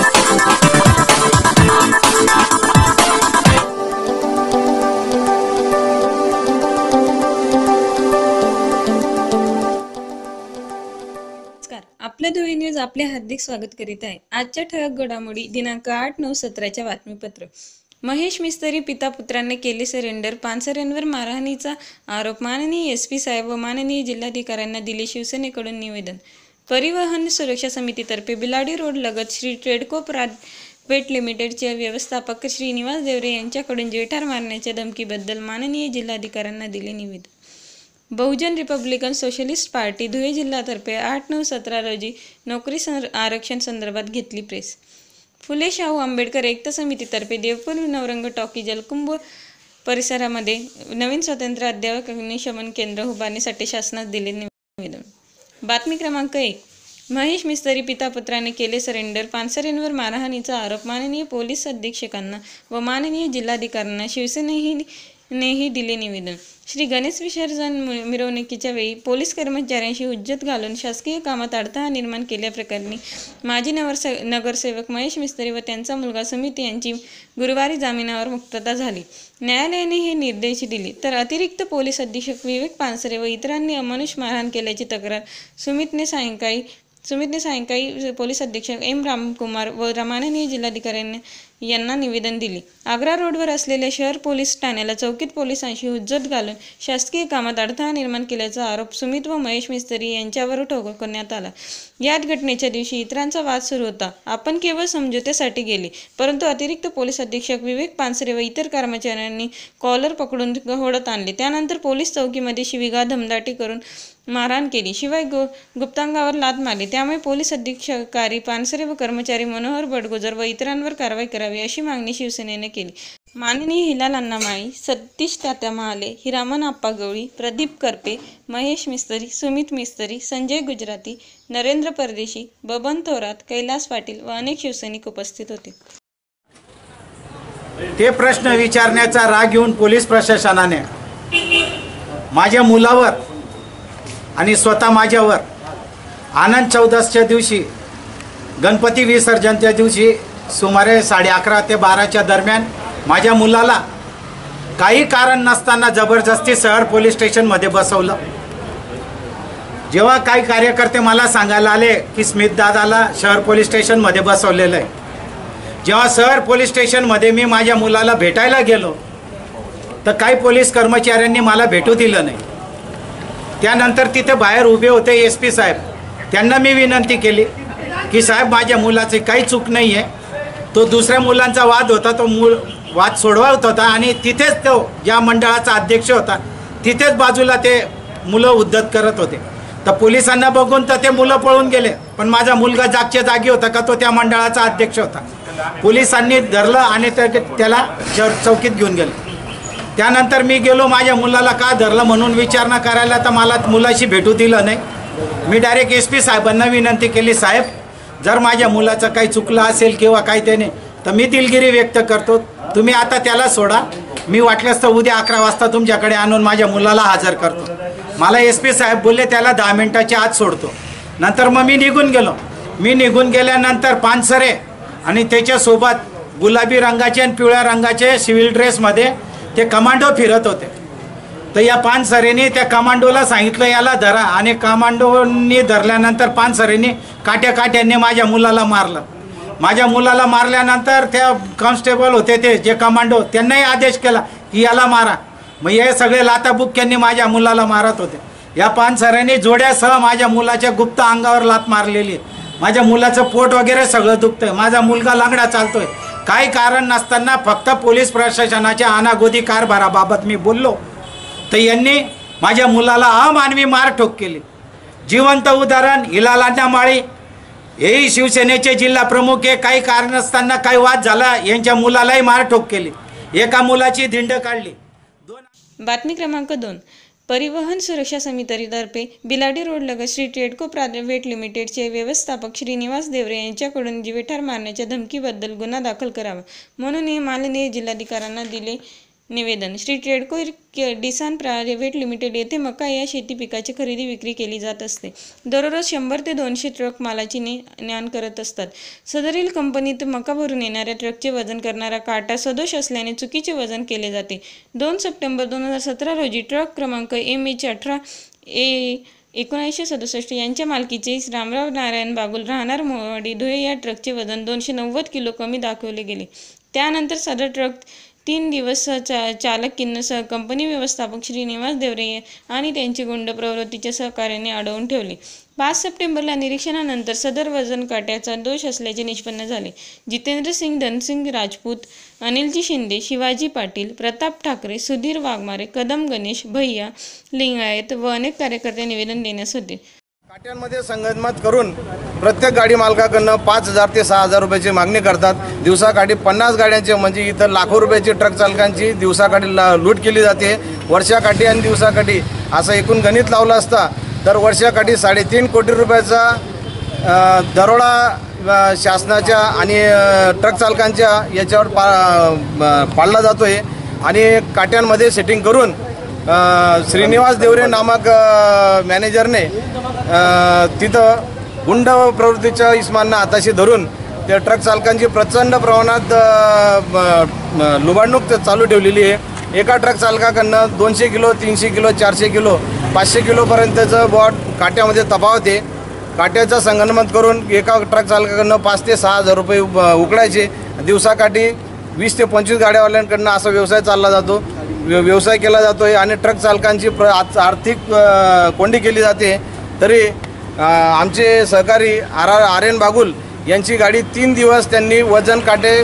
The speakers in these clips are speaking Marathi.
नमस्कार. धुळे न्यूज आपले हार्दिक स्वागत करीत आहे. आजच्या ठळक घडामोडी दिनांक आठ नऊ सतराच्या बातमीपत्र. महेश मिस्त्री पिता पुत्रांनी केले सरेंडर पानसरेंवर मारहाणीचा आरोप माननीय एस पी साहेब व माननीय जिल्हाधिकाऱ्यांना दिले शिवसेनेकडून निवेदन. परिवहन सुरक्षा समितीतर्फे बिलाडी रोड लगत श्री ट्रेडको प्रायव्हेट लिमिटेडचे व्यवस्थापक श्रीनिवास देवरे यांच्याकडून जेठार मारण्याच्या धमकीबद्दल माननीय जिल्हाधिकाऱ्यांना दिले निवेदन. Bahujan republican socialist party Dhule जिल्ह्यातर्फे आठ नऊ सतरा रोजी नोकरी सं आरक्षण संदर्भात घेतली प्रेस. फुले शाहू आंबेडकर एकता समितीतर्फे देवपूर नवरंग टॉकी जलकुंभ परिसरामध्ये नवीन स्वातंत्र्य अध्यापक अग्निशमन केंद्र उभारण्यासाठी शासनास दिले निवेदन. बातमी क्रमांक एक. महेश मिस्तरी पिता पुत्राने केले सरेंडर पानसरेंवर मारहाणीचा आरोप माननीय पोलीस अधीक्षकांना व माननीय जिल्हाधिकाऱ्यांना शिवसेनेही नेही दिले निवेदन. श्री गणेश विसर्जन मि- मिरवणुकीच्या वेळी पोलीस कर्मचाऱ्यांशी उज्जत घालून शासकीय कामात अडथळा निर्माण केल्याप्रकरणी माजी नगरसे नगरसेवक महेश मिस्त्री व त्यांचा मुलगा सुमित यांची गुरुवारी जामिनावर मुक्तता झाली. न्यायालयाने हे निर्देश दिले. तर अतिरिक्त पोलीस अधीक्षक विवेक पानसरे व इतरांनी अमानुष मारहाण केल्याची तक्रार सुमितने सायंकाळी सुमितने सायंकाळी पोलीस अधीक्षक एम रामकुमार व माननीय जिल्हाधिकाऱ्यांनी यांना निवेदन दिले. आग्रा रोडवर असलेल्या शहर पोलीस ठाण्याला चौकीत पोलिसांशी हुज्जत घालून शासकीय कामात अडथळा निर्माण केल्याचा आरोप सुमित व महेश मिस्त्री यांच्यावर ठोकवण्यात आला. याच घटनेच्या दिवशी इतरांचा वाद सुरू होता. आपण केवळ समझोत्यासाठी गेले परंतु अतिरिक्त पोलीस अधीक्षक विवेक पानसरे व इतर कर्मचाऱ्यांनी कॉलर पकडून होडत आणले. त्यानंतर पोलीस चौकीमध्ये शिविगा धमदाटी करून मारहाण केली. शिवाय गु गुप्तांगावर लात मारली. त्यामुळे पोलीस अधीक्षकारी पानसरे व कर्मचारी मनोहर बडगुजर व इतरांवर कारवाई करावी अशी मागणी शिवसेनेने केली. माननीय हिलाल अण्णामाळी सतीश तात्या महाले हिरामन आप्पा गवळी प्रदीप करपे महेश मिस्त्री सुमित मिस्त्री संजय गुजराती नरेंद्र परदेशी बबन थोरात कैलास पाटील व अनेक शिवसैनिक उपस्थित होते. ते प्रश्न विचारण्याचा राग घेऊन पोलीस प्रशासनाने माझ्या मुलावर आणि स्वतः माझ्यावर आनंद चौदासच्या दिवशी गणपती विसर्जनच्या दिवशी सुमारे साडे अकरा ते बाराच्या दरम्यान माझ्या मुलाला काही कारण नसताना जबरदस्ती शहर पोलीस स्टेशनमध्ये बसवलं. जेव्हा काही कार्यकर्ते मला सांगायला आले की स्मित दादाला शहर पोलीस स्टेशनमध्ये बसवलेलं आहे. जेव्हा शहर पोलीस स्टेशनमध्ये मी माझ्या मुलाला भेटायला गेलो तर काही पोलीस कर्मचाऱ्यांनी मला भेटू दिलं नाही. त्यानंतर तिथे बाहेर उभे होते एस पी साहेब. त्यांना मी विनंती केली की साहेब माझ्या मुलाची काही चूक नाही आहे तो दुसऱ्या मुलांचा वाद होता तो मूळ वाद सोडवत होता आणि तिथेच तो ज्या मंडळाचा अध्यक्ष होता तिथेच बाजूला ते मुलं उद्धत करत होते. तर पोलिसांना बघून तर ते मुलं पळून गेले पण माझा मुलगा जागच्या जागी होता का तो त्या मंडळाचा अध्यक्ष होता. पोलिसांनी धरलं आणि त्या- त्याला चौकीत घेऊन गेलं. त्यानंतर मी गेलो माझ्या मुलाला का धरलं म्हणून विचारणा करायला तर मला मुलाशी भेटू दिलं नाही. मी डायरेक्ट एस पी साहेबांना विनंती केली साहेब जर माझ्या मुलाचं काही चुकलं असेल किंवा काही त्याने तर मी दिलगिरी व्यक्त करतो. तुम्ही आता त्याला सोडा. मी वाटल्यास तर उद्या अकरा वाजता तुमच्याकडे आणून माझ्या मुलाला हजर करतो. मला एस पी साहेब बोलले त्याला दहा मिनटाच्या आत सोडतो. नंतर मग मी निघून गेलो. मी निघून गेल्यानंतर पानसरे आणि त्याच्यासोबत गुलाबी रंगाचे आणि पिवळ्या रंगाचे सिव्हिल ड्रेसमध्ये ते कमांडो फिरत होते. तर या पानसरेने त्या कमांडोला सांगितलं याला धरा. आणि कमांडोनी धरल्यानंतर पानसरेने काट्या काट्याने माझ्या मुलाला मारलं. माझ्या मुलाला मारल्यानंतर त्या कॉन्स्टेबल होते ते जे कमांडो त्यांनाही आदेश केला की याला मारा. मग हे सगळे लाताबुक्क्यांनी माझ्या मुलाला मारत होते. या पानसऱ्याने जोड्यासह माझ्या मुलाच्या गुप्त अंगावर लात मारलेली. आहे. माझ्या मुलाचं पोट वगैरे सगळं दुखतंय. माझा मुलगा लंगडा चालतोय. काही कारण नसताना फक्त पोलीस प्रशासनाच्या अनागोदी कारभाराबाबत मी बोललो. तर यांनी माझ्या मुलाला अमानवी मारठोक केली. जिवंत उदाहरण हिलालांना माळी हेही शिवसेनेचे जिल्हा प्रमुख हे काही कारण असताना काही वाद झाला यांच्या मुलालाही मारठोक केली. एका मुलाची धिंड काढली. दोन बातमी क्रमांक दोन. परिवहन सुरक्षा समितीतर्फे बिलाडी रोड लगत श्री ट्रेडको प्रायव्हेट लिमिटेडचे व्यवस्थापक श्रीनिवास देवरे यांच्याकडून जीवेठार मारण्याच्या धमकीबद्दल गुन्हा दाखल करावा म्हणून हे माननीय जिल्हाधिकाऱ्यांना दिले. निवेदन. श्री ट्रेडको डिसान प्रायव्हेट लिमिटेड येथे मका या शेती पिकाची खरेदी विक्री केली जात असते. दररोज शंभर ते दोनशे ट्रक मालाची ने ज्ञान करत असतात. सदरील कंपनीत मका भरून येणाऱ्या ट्रकचे वजन करणारा काटा सदोष असल्याने चुकीचे वजन केले जाते. दोन सप्टेंबर दोन हजार सतरा रोजी ट्रक क्रमांक एम एच अठरा ए एकोणीसशे सदुसष्ट यांच्या मालकीचे रामराव नारायण बागुल राहणार मोवाडी धुळे या ट्रकचे वजन दोनशे नव्वद किलो कमी दाखवले गेले. त्यानंतर सदर ट्रक तीन दिवस चा चालक किन्नस कंपनी व्यवस्थापक श्रीनिवास देवरे आणि त्यांची गुंड प्रवृत्तीच्या सहकार्याने अडवून ठेवले. पाच सप्टेंबरला निरीक्षणानंतर सदर वजन काट्याचा दोष असल्याचे निष्पन्न झाले. जितेंद्र सिंग धनसिंग राजपूत अनिलजी शिंदे शिवाजी पाटील प्रताप ठाकरे सुधीर वाघमारे कदम गणेश भैया लिंगायत व अनेक कार्यकर्ते निवेदन देण्यास होते. काट्यांमध्ये संगनमत करून प्रत्येक गाडी मालकाकडनं पाच हजार ते सहा हजार रुपयाची मागणी करतात. दिवसाकाठी पन्नास गाड्यांचे म्हणजे इथं लाखो रुपयाची ट्रक चालकांची दिवसाकाठी ला- लूट केली जाते. वर्षाकाठी आणि दिवसाकाठी असं एकूण गणित लावलं असता तर वर्षाकाठी साडेतीन कोटी रुपयाचा दरोडा शासनाच्या आणि ट्रक चालकांच्या याच्यावर पा पाळला जातो आहे आणि काट्यांमध्ये सेटिंग करून श्रीनिवास देवरे नामक मॅनेजरने तिथं गुंड प्रवृत्तीच्या इस्मांना हाताशी धरून त्या ट्रक चालकांची प्रचंड प्रमाणात लुबाडणूक चालू ठेवलेली आहे. एका ट्रक चालकाकडनं दोनशे किलो तीनशे किलो चारशे किलो पाचशे किलोपर्यंतचं बॉट काट्यामध्ये तफावत आहे काट्याचा संगनमत करून एका ट्रक चालकाकडनं पाच ते सहा हजार रुपये उकडायचे दिवसाकाठी वीस ते पंचवीस गाड्यावाल्यांकडनं असा व्यवसाय चालला जातो. व्य- व्यवसाय केला जातो आहे आणि ट्रक चालकांची प्र आर्थिक कोंडी केली जाते. तरी आमचे सहकारी R R R N Bagul यांची गाडी तीन दिवस त्यांनी वजन काटे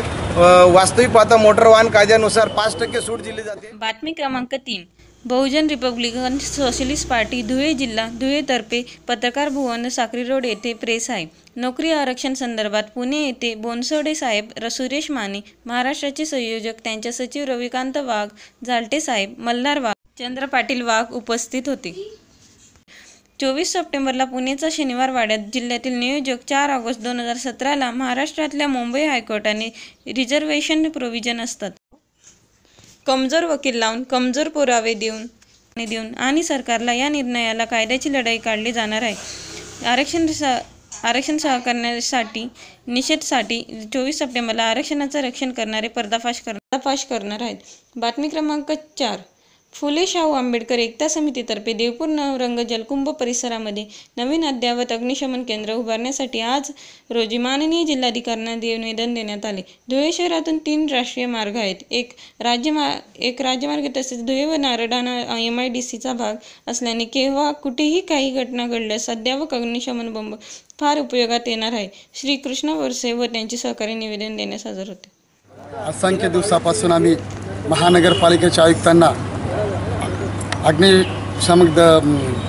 वास्तविक पाहता मोटर वाहन कायद्यानुसार पाच टक्के सूट दिली जाते. बातमी क्रमांक तीन. Bahujan republican socialist party Dhule जिल्हा धुळेतर्फे पत्रकार भुवन साक्री रोड येथे प्रेस आहे. नोकरी आरक्षण संदर्भात पुणे येथे बोनसोडे साहेब सुरेश माने महाराष्ट्राचे संयोजक त्यांच्या सचिव रविकांत वाघ झालटे साहेब मल्हार वाघ चंद्र पाटील वाघ उपस्थित होते. चोवीस सप्टेंबरला पुणेचा शनिवार वाड्यात जिल्ह्यातील नियोजक चार ऑगस्ट दोन हजार सतराला महाराष्ट्रातल्या मुंबई हायकोर्टाने रिझर्वेशन प्रोव्हिजन असतात. कमजोर वकील लावून कमजोर पुरावे देऊन देऊन आणि सरकारला या निर्णयाला कायद्याची लढाई काढली जाणार आहे. आरक्षण आरक्षण सहकारण्यासाठी निषेधसाठी चोवीस सप्टेंबरला आरक्षणाचं रक्षण करणारे पर्दाफाश कर पर्दाफाश करणार आहेत. बातमी क्रमांक चार. फुले शाहू आंबेडकर एकता समितीतर्फे देवपूर नवरंग जलकुंभ परिसरामध्ये नवीन अद्ययावत अग्निशमन केंद्र उभारण्यासाठी आज रोजी माननीय जिल्हाधिकाऱ्यांना दे- निवेदन देण्यात आले. धुळे शहरातून तीन राष्ट्रीय मार्ग आहेत. एक राज्य एक राज्यमार्ग तसेच धुळे व नारडाणा एम आय डी सीचा भाग असल्याने केव्हा कुठेही काही घटना घडल्यास अद्यावक अग्निशमन बंब फार उपयोगात येणार आहे. श्री कृष्ण वरसे व त्यांचे सहकारी निवेदन देण्यास हजर होते. असंख्य दिवसापासून आम्ही महानगरपालिकेच्या आयुक्तांना अग्निशामक द-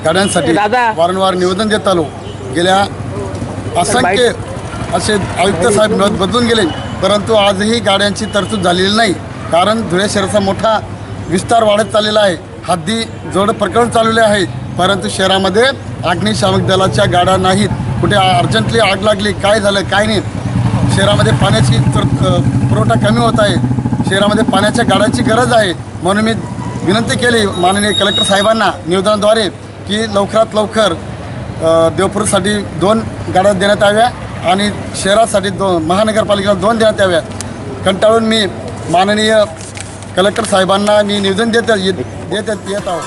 गाड्यांसाठी वारंवार निवेदन देत आलो. गेल्या असंख्य असे आयुक्त साहेब बद- बदलून गेले. परंतु आजही गाड्यांची तरतूद झालेली नाही. कारण धुळे शहराचा मोठा विस्तार वाढत चाललेला आहे. हद्दी जोड प्रकरण चालवले आहे. परंतु शहरामध्ये अग्निशामक दलाच्या गाड्या नाहीत. कुठे अर्जंटली आग लागली काय झालं काय नाही. शहरामध्ये पाण्याची तर अ, पुरवठा कमी होत आहे. शहरामध्ये पाण्याच्या गाड्यांची गरज आहे. म्हणून मी विनंती केली माननीय कलेक्टर साहेबांना निवेदनाद्वारे की लवकरात लवकर देवपूरसाठी दोन गाड्या देण्यात याव्या आणि शहरासाठी दोन महानगरपालिकेला दोन देण्यात याव्या. कंटाळून मी माननीय कलेक्टर साहेबांना मी निवेदन देत येत देत येत आहोत.